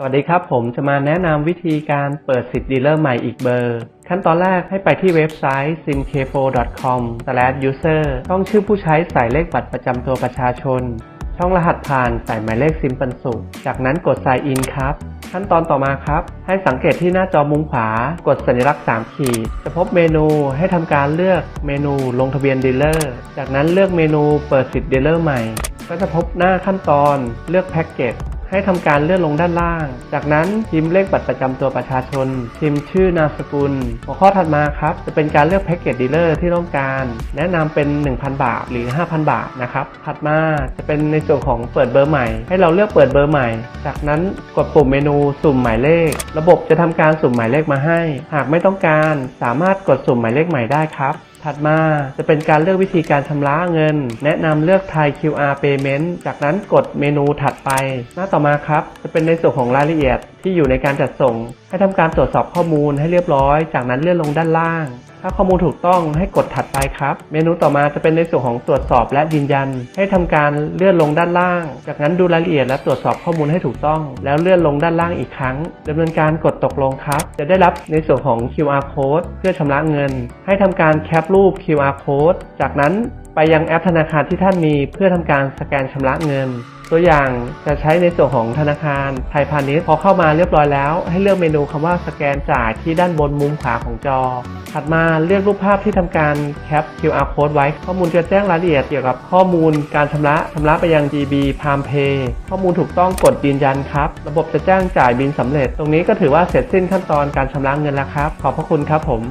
สวัสดีครับ ผมจะมาแนะนำวิธีการเปิดสิทธิ์ดีลเลอร์ใหม่อีกเบอร์ ขั้นตอนแรกให้ไปที่เว็บไซต์ simk4.com/user ช่องชื่อผู้ใช้ใส่เลขบัตรประจำตัวประชาชน ช่องรหัสผ่านใส่หมายเลขซิมปันสุขจากนั้นกด sign in ครับ ขั้นตอนต่อมาครับ ให้สังเกตที่หน้าจอมุมขวากดสัญลักษณ์ 3 ขีด จะพบเมนูให้ทำการเลือกเมนูลงทะเบียนดีลเลอร์จากนั้นเลือกเมนูเปิดสิทธิ์ดีลเลอร์ใหม่ก็จะพบหน้าขั้นตอนเลือกแพ็กเกจ ให้ทำการเลื่อนลงด้านล่าง จากนั้นพิมพ์เลขบัตรประจำตัวประชาชน พิมพ์ชื่อนามสกุล หัวข้อถัดมาครับ จะเป็นการเลือกแพ็กเกจดีลเลอร์ที่ต้องการ แนะนำเป็น 1,000 บาทหรือ 5,000 บาทนะครับ ถัดมาจะเป็นในส่วนของเปิดเบอร์ใหม่ ให้เราเลือกเปิดเบอร์ใหม่ จากนั้นกดปุ่มเมนูสุ่มหมายเลข ระบบจะทำการสุ่มหมายเลขมาให้ หากไม่ต้องการสามารถกดสุ่มหมายเลขใหม่ได้ครับ ถัดมาจะเป็นการเลือกวิธีการชำระเงิน แนะนำเลือกไทย QR Payment จากนั้นกดเมนูถัดไป หน้าต่อมาครับ จะเป็นในส่วนของรายละเอียดที่อยู่ในการจัดส่ง ให้ทำการตรวจสอบข้อมูลให้เรียบร้อย จากนั้นเลื่อนลงด้านล่าง ถ้าข้อมูลถูกต้องให้กดถัดไปครับ เมนูต่อมาจะเป็นในส่วนของตรวจสอบและยืนยัน ให้ทำการเลื่อนลงด้านล่าง จากนั้นดูรายละเอียดและตรวจสอบข้อมูลให้ถูกต้อง แล้วเลื่อนลงด้านล่างอีกครั้งดำเนินการกดตกลงครับ จะได้รับในส่วนของ QR code เพื่อชำระเงิน ให้ทำการแคปรูป QR code จากนั้นไปยังแอปธนาคารที่ท่านมีเพื่อทำการสแกนชำระเงิน ตัวอย่างจะใช้ในส่วนของธนาคารไทยพาณิชย์พอเข้ามาเรียบร้อยแล้ว ให้เลือกเมนูคำว่าสแกนจ่ายที่ด้านบนมุมขวาของจอ ถัดมาเลือกรูปภาพที่ทำการแคป QR code ไว้ ข้อมูลจะแจ้งรายละเอียดเกี่ยวกับข้อมูลการชำระชำระไปยัง GB Palm Pay ข้อมูลถูกต้องกดยืนยันครับ ระบบจะแจ้งจ่ายบินสำเร็จ ตรงนี้ก็ถือว่าเสร็จสิ้นขั้นตอนการชำระเงินแล้วครับ ขอบพระคุณครับผม